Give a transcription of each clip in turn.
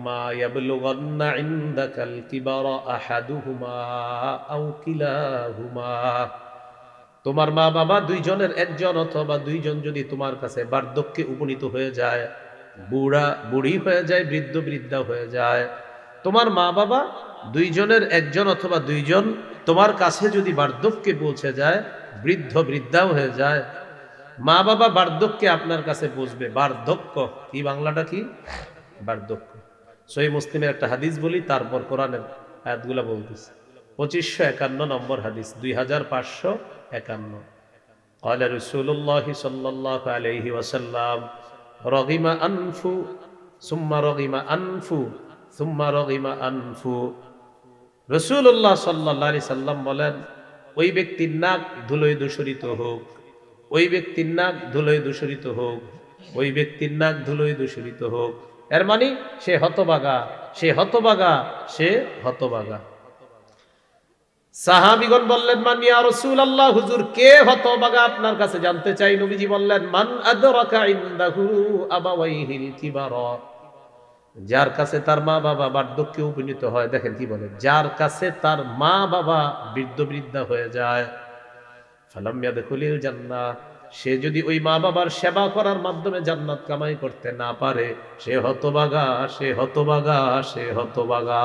ইম্মা ইয়াবলুগান্না ইনদাকাল কিবারা আহাদুহুমা আও কিলাহুমা তোমার মা বাবা দুইজনের একজন অথবা দুইজন যদি তোমার কাছে বার্ধক্যে উপনীত হয়ে যায়, বুড়া বুড়ি হয়ে যায়, বৃদ্ধ বৃদ্ধা হয়ে যায়, তোমার মা বাবা দুইজনের একজন অথবা দুইজন তোমার কাছে যদি বার্ধক্যে পৌঁছে যায়, বৃদ্ধ বৃদ্ধাও হয়ে যায় মা বাবা বার্ধক্যে আপনার কাছে বুঝবে বার্ধক্য। কি বাংলাটা কি? বার্ধক্য। সই মুসলিমের একটা হাদিস বলি তারপর কোরআনের আয়াতগুলা বলতেছে পঁচিশশো একান্ন নম্বর হাদিস দুই হাজার পাঁচশো একান্ন قال رسول الله صلى الله عليه وسلم رغم أنف ثم رغم أنف ثم رغم أنف রসুল্লাহ সাল্লাহ আলি সাল্লাম বলেন ওই ব্যক্তির নাক ধুলোয় দূষরিত হোক ওই ব্যক্তির নাক ধুলোয় দূষরিত হোক ওই ব্যক্তির নাক ধুলোয় দূষরিত হোক এর মানে সে হতবাগা সে হতবাগা সে হতবাগা। সাহাবিগণ বললেন, মান ইয়া রাসূলুল্লাহ, হুজুর, কে হতবাগা আপনার কাছে জানতে চাই? নবীজি বললেন, মান আদরাকা ইনদাহু আবাওয়াইহিল কিবারা। যার কাছে তার মা বাবা বার্ধক্যে উপনীত হয়, দেখেন কি বলে, যার কাছে তার মা বাবা বৃদ্ধ বৃদ্ধা হয়ে যায়। ফালামিয়া দেখলিল জান্না সে যদি ওই মা বাবার সেবা করার মাধ্যমে জান্নাত কামাই করতে না পারে, সে হতবাগা সে হতবাগা সে হতবাগা।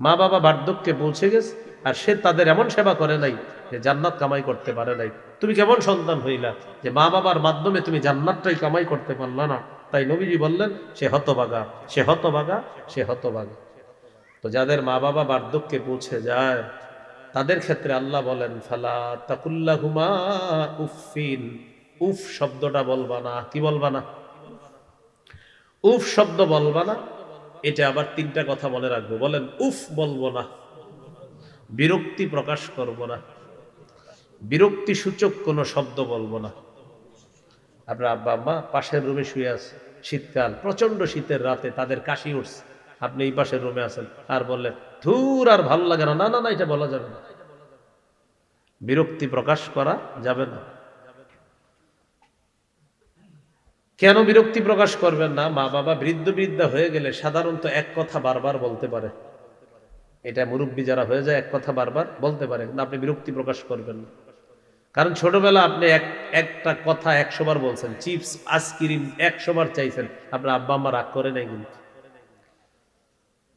মা বাবা বার্ধক্যে পৌঁছে গেছে, আর সে তাদের এমন সেবা করে নাই যে জান্নাত কামাই করতে পারে নাই। তুমি কেমন সন্তান হইলা যে মা বাবার মাধ্যমে তুমি জান্নাতটাই কামাই করতে পারলা না? তাই নবীজি বললেন, সে হতবাগা সে হতবাগা সে হতবাগা। তো যাদের মা বাবা বার্ধক্যে পৌঁছে যায় তাদের ক্ষেত্রে আল্লাহ বলেন, ফালা তাকুল্লাহুমা উফিন উফ শব্দটা বলবা না, কি বলবা না? উফ শব্দ বলবা না, এটা আবার তিনটা কথা মনে রাখব। বলেন, উফ বলব না, বিরক্তি প্রকাশ করব না, বিরক্তি সূচক কোনো শব্দ বলব না। আপনার আব্বা আম্মা পাশের রুমে শুয়ে আছে, শীতকাল প্রচণ্ড শীতের রাতে তাদের কাশি উঠছে। আপনি এই পাশের রুমে আছেন, আর বললেন ধুর আর ভালো লাগে না। না না এটা বলা যাবে না। বিরক্তি প্রকাশ করা যাবে না। কেন বিরক্তি প্রকাশ করবেন না? মা বাবা বৃদ্ধ বৃদ্ধা হয়ে গেলে সাধারণত এক কথা বারবার বলতে পারে। এটা মুরব্বী যারা হয়ে যায় এক কথা বারবার বলতে পারে না আপনি বিরক্তি প্রকাশ করবেন না। কারণ ছোটবেলা আপনি এক, একটা কথা একশো বার বলছেন, চিপস, আইসক্রিম একশো বার চাইছেন। আপনার আব্বা আম্মা রাগ করে নাই কিন্তু।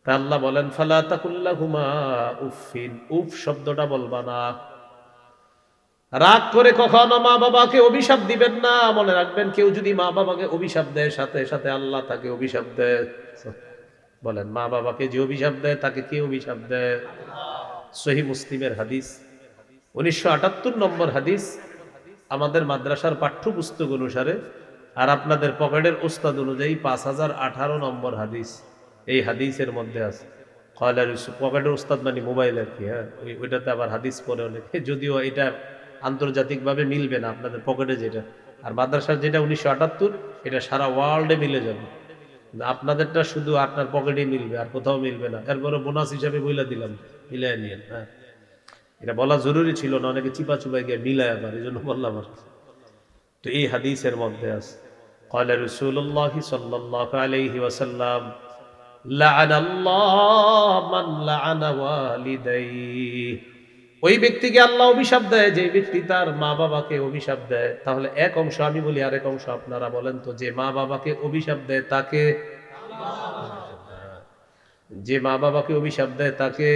তা আল্লাহ বলেন, ফালা তাকুল্লাহুমা উফিন উফ, শব্দটা বলবা না। রাগ করে কখনো মা বাবাকে অভিশাপ দিবেন না। মনে রাখবেন, কেউ যদি মা বাবাকে অভিশাপ দেয়, সাথে সাথে আল্লাহ তাকে অভিশাপ দেয়। বলেন, মা বাবাকে যে অভিশাপ দেয়, তাকে কে অভিশাপ দেয়? সহি মুসলিমের হাদিস। উনিশশো আটাত্তর নম্বর হাদিস। আমাদের মাদ্রাসার পাঠ্যপুস্তক অনুসারে আর আপনাদের পকেটের উস্তাদ অনুযায়ী পাঁচ হাজার আঠারো নম্বর হাদিস। এই হাদিসের মধ্যে আছে কয়লার পকেটের উস্তাদ মানে মোবাইল আর কি হ্যাঁ ওই ওইটাতে আবার হাদিস পরে অনেকে যদিও এটা আন্তর্জাতিকভাবে মিলবে না আপনাদের পকেটে যেটা আর মাদ্রাসার যেটা উনিশশো আটাত্তর এটা সারা ওয়ার্ল্ডে মিলে যাবে কিন্তু আপনাদেরটা শুধু আপনার পকেটেই মিলবে আর কোথাও মিলবে না এরপরে বোনাস হিসাবে বইলা দিলাম মিলাই নিয়ে হ্যাঁ এটা বলা জরুরি ছিল না অনেকে চিপা চুপাই গিয়ে মিলায় আবার এই জন্য বললাম আর কি। তো এই হাদিসের মধ্যে আছে قال رسول الله صلى الله عليه وسلم ওই ব্যক্তিকে আল্লাহ অভিশাপ দেয়, যে ব্যক্তি তার মা বাবাকে অভিশাপ দেয়। তাহলে এক অংশ, আমি বলি আরেক অংশ, আপনারা বলেন তো, যে মা বাবাকে অভিশাপ দেয় তাকে যে মা বাবাকে অভিশাপ দেয় তাকে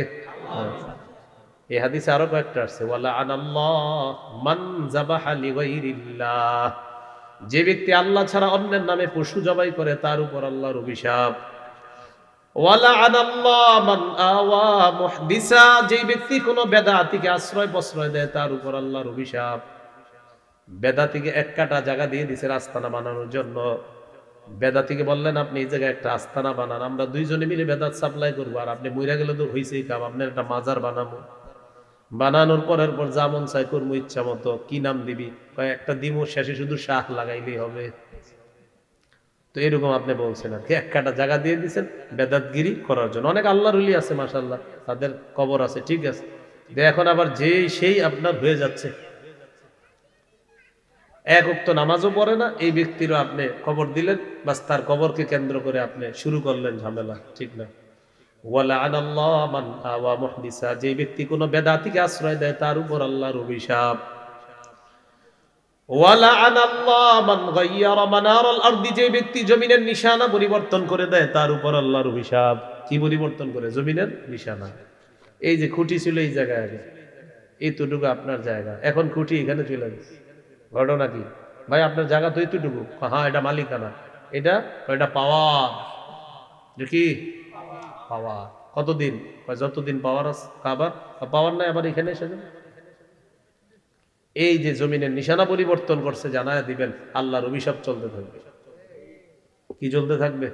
হাদিসে আরও কয়েকটা আসছে যে ব্যক্তি আল্লাহ ছাড়া অন্যের নামে পশু জবাই করে, তার উপর আল্লাহর অভিশাপ ওয়ালা আনাল্লাহ মান আওয়া মুহদিসা যে ব্যক্তি কোনো বেদাতিকে আশ্রয় প্রশ্রয় দেয়, তার উপর আল্লাহর অভিশাপ। বেদাতিকে এক কাটা জায়গা দিয়ে দিছে আস্তানা বানানোর জন্য। বেদাতিকে বললেন, আপনি এই জায়গায় একটা আস্তানা বানান, আমরা দুইজনে মিলে বেদাত সাপ্লাই করব, আর আপনি মইরা গেলে তো হয়েছেই কাম, আপনার একটা মাজার বানাবো। বানানোর পরের পর যেমন চাই করব, ইচ্ছা মতো। কি নাম দিবি? একটা দিমো, শেষে শুধু শাহ লাগাইলেই হবে। তো এরকম আপনি বলছেন আর কি। এক কাটা জায়গা দিয়ে দিচ্ছেন বেদাতগিরি করার জন্য। অনেক আল্লাহর উলি আছে মাসাল্লাহ তাদের কবর আছে, ঠিক আছে। এখন আবার যেই সেই আপনার হয়ে যাচ্ছে। এক উক্ত নামাজও পড়ে না, এই ব্যক্তিরও আপনি খবর দিলেন, বাস তার কবরকে কেন্দ্র করে আপনি শুরু করলেন ঝামেলা, ঠিক না? আল্লাহ যে ব্যক্তি কোনো বেদাতিকে আশ্রয় দেয়, তার উপর আল্লাহর অভিশাপ। যে ব্যক্তি জমিনের নিশানা পরিবর্তন করে দেয়, তার উপর আল্লাহর অভিশাপ কি পরিবর্তন করে? জমিনের নিশানা। এই যে খুঁটি ছিল এই জায়গায় আগে। এইটুকু আপনার জায়গা। এখন খুঁটি এখানে চলে গেছে। ঘটনা কি? ভাই, আপনার জায়গা তো এইটুকু হ্যাঁ এটা মালিকানা। এটা এটা পাওয়ার। কি? পাওয়ার। কতদিন? যতদিন পাওয়ার আছে আবার পাওয়ার নাই, আবার এখানে এসে যাবে। এই যে জমিনের নিশানা পরিবর্তন করছে, জানায় দিবেন, আল্লাহর অভিশাপ চলতে থাকবে। কি চলতে থাকবে?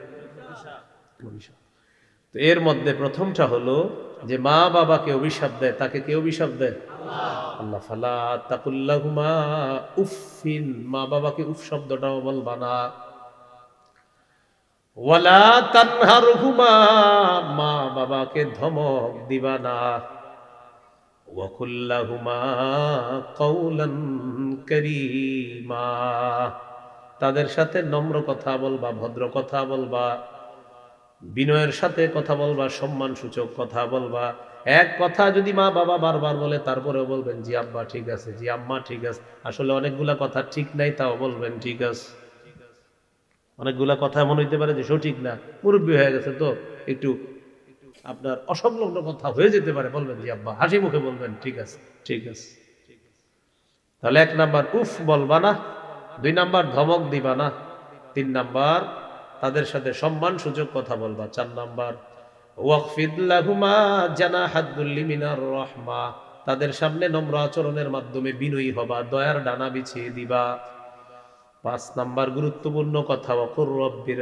তো এর মধ্যে প্রথমটা হলো যে মা বাবাকে অভিশাপ দেয়, তাকে কে অভিশাপ দেয়? আল্লাহ। ফালা তাকুল্লাহুমা উফিন মা বাবাকে উফ শব্দটাও বলবা না। মা বাবাকে ধমক দিবা না। ওয়াকুল্লাহুমা কৌলান করিমা। তাদের সাথে নম্র কথা বলবা, ভদ্র কথা বলবা, বিনয়ের সাথে কথা বলবা সম্মান সূচক কথা বলবা। এক কথা যদি মা বাবা বারবার বলে, তারপরেও বলবেন, জি আব্বা, ঠিক আছে, জি আম্মা, ঠিক আছে। আসলে অনেকগুলা কথা ঠিক নাই, তাও বলবেন, ঠিক আছে। অনেকগুলা কথা এমন হইতে পারে যে সঠিক না, মুরব্বী হয়ে গেছে তো, একটু আপনার অসংলগ্ন কথা হয়ে যেতে পারে। বলবেন জি আব্বা হাসি মুখে বলবেন। ঠিক আছে। ঠিক আছে। তাহলে এক নাম্বার উফ বলবা না। দুই নাম্বার ধমক দিবা না। তিন নাম্বার তাদের সাথে সম্মান সুযোগ কথা বলবা। চার নাম্বার রহমা। তাদের সামনে নম্র আচরণের মাধ্যমে বিনয়ী হবা দয়ার ডানা বিছিয়ে দিবা। পাঁচ নাম্বার গুরুত্বপূর্ণ কথা, ওকুর রব্বির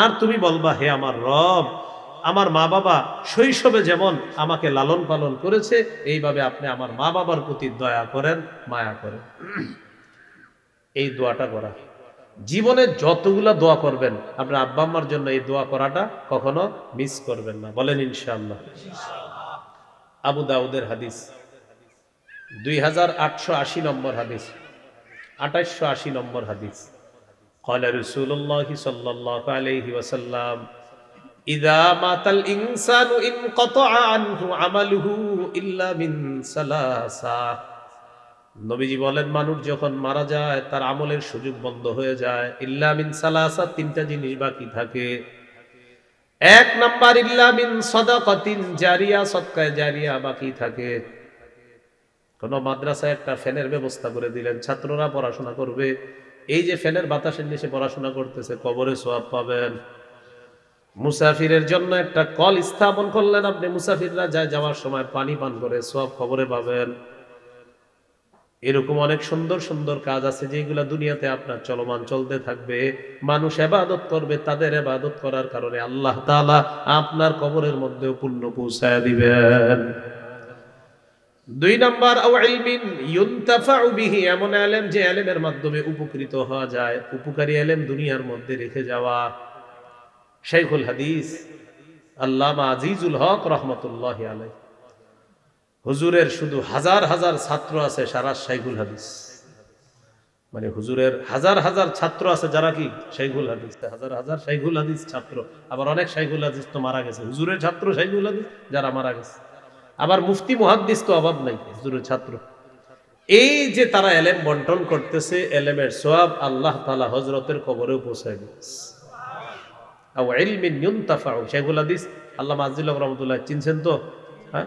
আর তুমি বলবা, হে আমার রব, আমার মা বাবা শৈশবে যেমন আমাকে লালন পালন করেছে, এইভাবে আপনি আমার মা বাবার প্রতি দয়া করেন, মায়া করেন। এই দোয়াটা করা। জীবনে যতগুলা দোয়া করবেন, আপনার আব্বা আম্মার জন্য এই দোয়া করাটা কখনো মিস করবেন না। বলেন ইনশাআল্লাহ। আবু দাউদের হাদিস দুই হাজার আটশো আশি নম্বর হাদিস আঠাইশশো আশি নম্বর হাদিস قال رسول الله صلى الله عليه وسلم إذا مات الإنسان انقطع عنه عمله إلا من ثلاثة নবীজি বলেন মানুষ যখন মারা যায় তার আমলের সুযোগ বন্ধ হয়ে যায় ইল্লা মিন সালাসা তিনটা জিনিস বাকি থাকে এক নাম্বার ইল্লা মিন সাদাকাতিন জারিয়া সদকায়ে জারিয়া বাকি থাকে। কোন মাদ্রাসায় একটা ফ্যানের ব্যবস্থা করে দিলেন, ছাত্ররা পড়াশোনা করবে। এই যে ফ্যানের বাতাসের নিচে পড়াশোনা করতেছে, কবরে সোয়াব পাবেন। মুসাফিরের জন্য একটা কল স্থাপন করলেন আপনি, মুসাফিররা যায় যাওয়ার সময় পানি পান করে সোয়াব খবরে পাবেন। এরকম অনেক সুন্দর সুন্দর কাজ আছে যেগুলা দুনিয়াতে আপনার চলমান চলতে থাকবে। মানুষ এবাদত করবে, তাদের এবাদত করার কারণে আল্লাহ তালা আপনার কবরের মধ্যেও পুণ্য পৌঁছায় দিবেন। দুই নাম্বার এমন এলেম যে এলেমের মাধ্যমে উপকৃত হওয়া যায়। উপকারী এলেম দুনিয়ার মধ্যে রেখে যাওয়া। শেখুল হাদিস, আল্লামা আজিজুল হক রহমতুল্লাহ আলাই হুজুরের শুধু হাজার হাজার ছাত্র আছে সারা শাইখুল হাদিস। মানে হুজুরের হাজার হাজার ছাত্র আছে যারা কি? শাইখুল হাদিস। হাজার হাজার শাইখুল হাদিস ছাত্র। আবার অনেক শাইখুল হাদিস তো মারা গেছে। হুজুরের ছাত্র শাইখুল হাদিস, যারা মারা গেছে। আবার মুফতি, মুহাদ্দিস তো অভাব নাই হুজুরের ছাত্র। এই যে তারা এলেম বন্টন করতেছে, এলেমের সোয়াব আল্লাহ তালা হজরতের কবরেও পৌঁছায় দিচ্ছে শাইখুল হাদিস আল্লাহ আজিল্লাহ রহমতুল্লাহ চিনছেন তো? হ্যাঁ?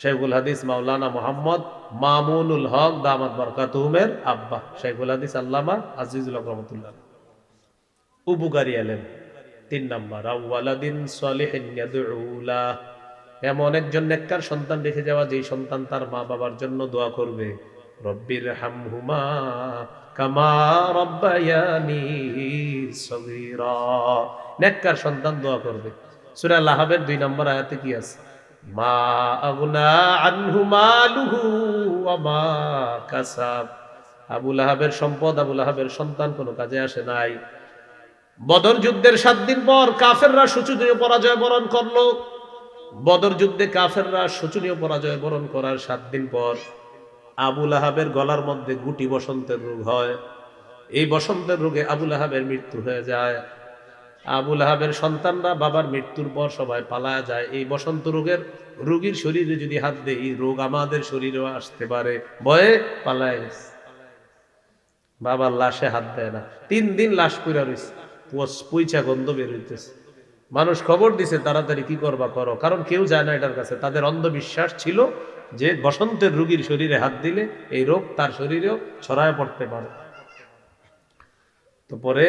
শেখুল হাদিস মাওলানা মোহাম্মদ মামুনুল হক দামাত বরকাতুমের আব্বা। শেখুল হাদিস আল্লামা আজিজুল রহমতুল্লাহ। উপকারী এলেম তিন নাম্বার আউ্লাদিন এমন একজন নেককার সন্তান রেখে যাওয়া যেই সন্তান তার মা বাবার জন্য দোয়া করবে। রব্বির হামহুমা কামা রব্বায়ানি সগীরা। নেককার সন্তান দোয়া করবে। সূরা লাহাবের দুই নম্বর আয়াতে কি আছে? মা আগুনা আনহু মালুহু ওয়া কাসাব। আবু লাহাবের সম্পদ, আবু লাহাবের সন্তান কোনো কাজে আসে নাই। বদর যুদ্ধের সাত দিন পর কাফেররা সুচুদীয় পরাজয় বরণ করল। বদর যুদ্ধে কাফেররা শোচনীয় পরাজয় বরণ করার সাত দিন পর আবুল আহাবের গলার মধ্যে গুটি বসন্তের রোগ হয়। এই বসন্তের রোগে আবুল আহাবের মৃত্যু হয়ে যায়। আবুল আহাবের সন্তানরা বাবার মৃত্যুর পর সবাই পালায়া যায়। এই বসন্ত রোগের রোগীর শরীরে যদি হাত দেয় এই রোগ আমাদের শরীরেও আসতে পারে। ভয়ে পালায় বাবার লাশে হাত দেয় না। তিন দিন লাশ পুরা রয়েছে পইচা গন্ধ বের হইতেছে। মানুষ খবর দিছে, তাড়াতাড়ি কি করবা করো? কারণ কেউ যায় না এটার কাছে। তাদের অন্ধবিশ্বাস ছিল যে বসন্তের রোগীর শরীরে হাত দিলে এই রোগ তার শরীরেও ছড়ায় পড়তে পারে। তো পরে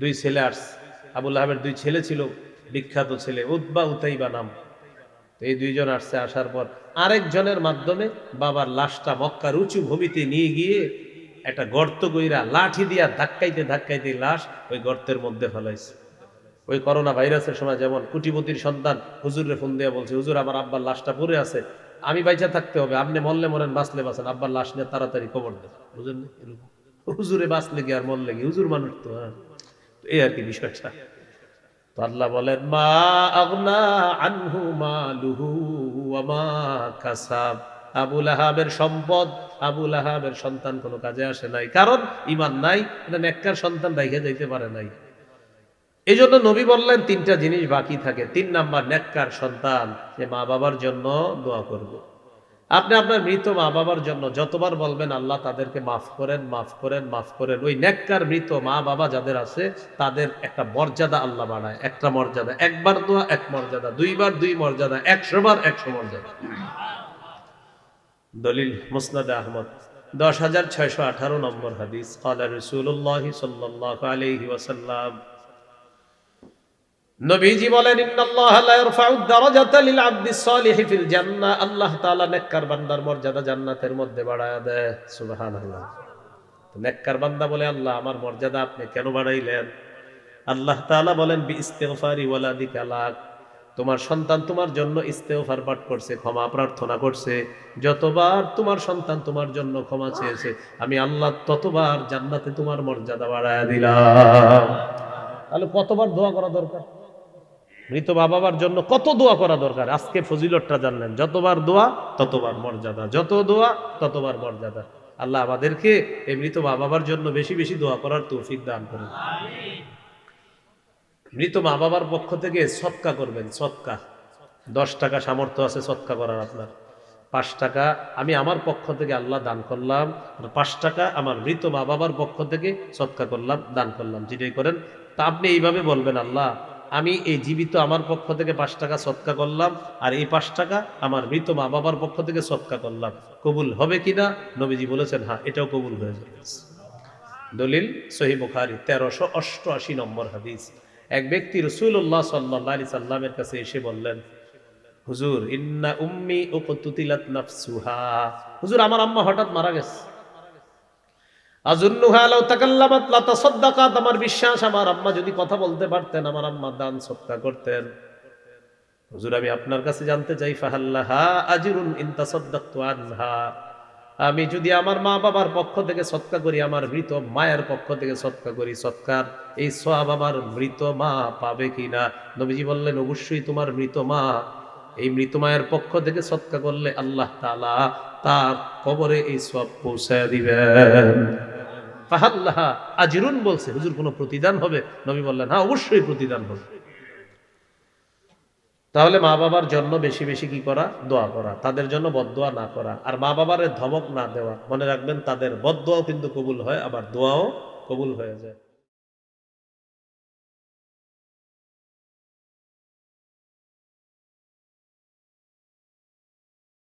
দুই ছেলে আস আবুল আহমের দুই ছেলে ছিল, বিখ্যাত ছেলে উদ্বা উতাইবা নাম। এই দুইজন আসছে, আসার পর আরেকজনের মাধ্যমে বাবার লাশটা মক্কার উঁচু ভূমিতে নিয়ে গিয়ে একটা গর্ত কইরা লাঠি দিয়া ধাক্কাইতে ধাক্কাইতে লাশ ওই গর্তের মধ্যে ফেলাইছে। ওই করোনা ভাইরাসের সময় যেমন কুটিপতির সন্তান হুজুরে ফোন দিয়া বলছে, হুজুর, আমার আব্বার লাশটা পড়ে আছে, আমি বাইচা থাকতে হবে, আপনি মরলে মরেন, বাঁচলে বাঁচেন, আব্বার লাশ নিয়ে তাড়াতাড়ি কবর দেন। বুঝলেন হুজুরে বাঁচলে কি আর মরলে কি? হুজুর মানুষ তো হ্যাঁ। এই আর কি বিষয়টা তো আল্লাহ বলেন, মা আগনা আনহু মালুহু ওয়া মা কাসাব। আবুল আহাবের সম্পদ আবুল আহাবের সন্তান কোনো কাজে আসে নাই। কারণ ইমান নাই, এটা নেককার সন্তান রেখে যাইতে পারে নাই। এই জন্য নবী বললেন, তিনটা জিনিস বাকি থাকে। তিন নাম্বার, নেককার সন্তান। যে মা বাবার জন্য দোয়া করব। আপনি আপনার মৃত মা বাবার জন্য যতবার বলবেন, আল্লাহ তাদেরকে মাফ করেন মাফ করেন মাফ করেন। ওই নেককার মৃত মা বাবা যাদের আছে, তাদের একটা মর্যাদা আল্লাহ বাড়ায় একটা মর্যাদা। একবার দোয়া, এক মর্যাদা। দুইবার দুই মর্যাদা, একশো বার একশো মর্যাদা। দলিল মুসনাদ আহমদ। দশ হাজার ছয়শো আঠারো নম্বর হাদিস। কালা রসুল্লাহ সাল্লাহ আলহি ওয়াসাল্লাম নবীজি বলেন আল্লাহ বান্দার মর্যাদা জান্নাতের মধ্যে দেয়। নেককার বান্দা বলে, আল্লাহ, আমার মর্যাদা আপনি কেন বাড়াইলেন? আল্লাহ বলেন তোমার সন্তান তোমার জন্য ইস্তেফার পাঠ করছে, ক্ষমা প্রার্থনা করছে। যতবার তোমার সন্তান তোমার জন্য ক্ষমা চেয়েছে, আমি আল্লাহ ততবার জান্নাতে তোমার মর্যাদা বাড়ায়া দিলাম। তাহলে কতবার দোয়া করা দরকার? মৃত মা বাবার জন্য কত দোয়া করা দরকার? আজকে ফজিলতটা জানলেন, যতবার দোয়া, ততবার মর্যাদা। যত দোয়া, ততবার মর্যাদা। আল্লাহ আমাদেরকে এই মৃত মা বাবার জন্য বেশি বেশি দোয়া করার তৌফিক দান করুন। মৃত মা বাবার পক্ষ থেকে সৎকা করবেন, সৎকা। দশ টাকা সামর্থ্য আছে সৎকা করার আপনার। পাঁচ টাকা আমি আমার পক্ষ থেকে আল্লাহ দান করলাম পাঁচ টাকা আমার মৃত মা বাবার পক্ষ থেকে সৎকা করলাম, দান করলাম। যেটাই করেন, তা আপনি এইভাবে বলবেন, আল্লাহ আমি এই জীবিত আমার পক্ষ থেকে পাঁচ টাকা সৎকা করলাম, আর এই পাঁচ টাকা আমার মৃত মা বাবার পক্ষ থেকে সৎকা করলাম। কবুল হবে কিনা নবীজি বলেছেন হ্যাঁ এটাও কবুল হয়ে যাবে। দলিল সহি বুখারি, তেরোশো অষ্টআশি নম্বর হাদিস। এক ব্যক্তি রসুল্লাহ সাল্লাহ আলি সাল্লামের কাছে এসে বললেন, হুজুর, ইন্না উম্মি ও কতুতিলাত নাফসুহা। হুজুর, আমার আম্মা হঠাৎ মারা গেছে। আমার বিশ্বাস, আমার আম্মা যদি কথা বলতে পারতেন, আমার আম্মা দান সৎকা করতেন। হুজুর, আমি আপনার কাছে জানতে চাই, ফাহাল্লাহা আজরুন আমি যদি আমার মা বাবার পক্ষ থেকে সৎকা করি, আমার মৃত মায়ের পক্ষ থেকে সৎকা করি, সৎকার, এই সব আমার মৃত মা পাবে কিনা? নবীজি বললেন, অবশ্যই তোমার মৃত মা, এই মৃত মায়ের পক্ষ থেকে সৎকা করলে আল্লাহ তালা তার কবরে এই সব পৌঁছায় দিবেন। ফাহাল্লাহা আজিরুন বলছে, হুজুর কোনো প্রতিদান হবে? নবী বললেন হ্যাঁ অবশ্যই প্রতিদান হবে। তাহলে মা বাবার জন্য বেশি বেশি কি করা? দোয়া করা। তাদের জন্য বদোয়া না করা। আর মা বাবার ধমক না দেওয়া। মনে রাখবেন, তাদের বদোয়াও কিন্তু কবুল হয়, আবার দোয়াও কবুল হয়ে যায়।